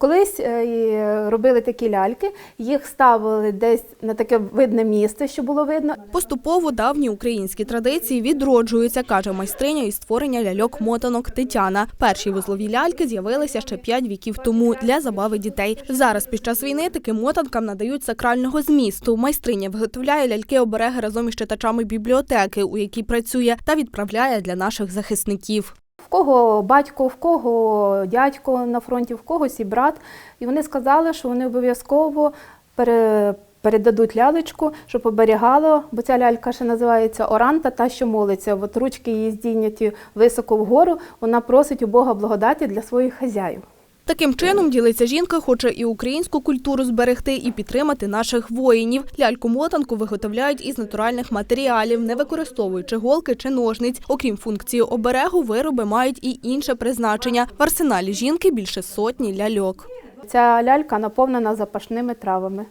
Колись е, робили такі ляльки, їх ставили десь на таке видне місце, що було видно. Поступово давні українські традиції відроджуються, каже майстриня із створення ляльок-мотанок Тетяна. Перші вузлові ляльки з'явилися ще п'ять віків тому для забави дітей. Зараз під час війни таким мотанкам надають сакрального змісту. Майстриня виготовляє ляльки-обереги разом із читачами бібліотеки, у якій працює, та відправляє для наших захисників. Кого батько, в кого дядько на фронті, в когось і брат. І вони сказали, що вони обов'язково пере- передадуть лялечку, щоб оберігало, бо ця лялька ще називається Оранта, та, що молиться. От ручки її здійняті високо вгору, вона просить у Бога благодаті для своїх хазяїв. Таким чином ділиться жінка, хоче і українську культуру зберегти, і підтримати наших воїнів. Ляльку-мотанку виготовляють із натуральних матеріалів, не використовуючи голки чи ножниць. Окрім функції оберегу, вироби мають і інше призначення. В арсеналі жінки більше сотні ляльок. Ця лялька наповнена запашними травами.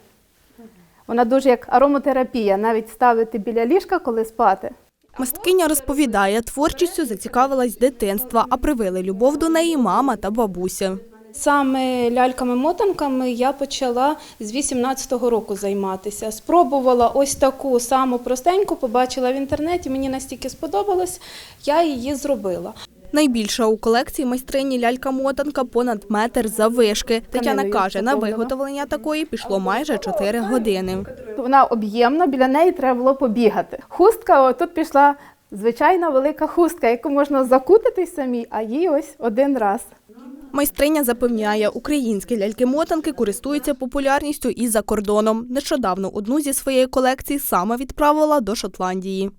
Вона дуже як аромотерапія, навіть ставити біля ліжка, коли спати. Мисткиня розповідає, творчістю зацікавилась з дитинства, а привили любов до неї мама та бабуся. Саме ляльками-мотанками я почала з 18-го року займатися. Спробувала ось таку саму простеньку, побачила в інтернеті, мені настільки сподобалось, я її зробила. Найбільша у колекції майстрині лялька-мотанка понад метр заввишки. Тетяна каже, на виготовлення такої пішло майже 4 години. Вона об'ємна, біля неї треба було побігати. Хустка, тут пішла звичайна велика хустка, яку можна закутатись самі, а їй ось один раз. Майстриня запевняє, українські ляльки-мотанки користуються популярністю і за кордоном. Нещодавно одну зі своєї колекції саме відправила до Шотландії.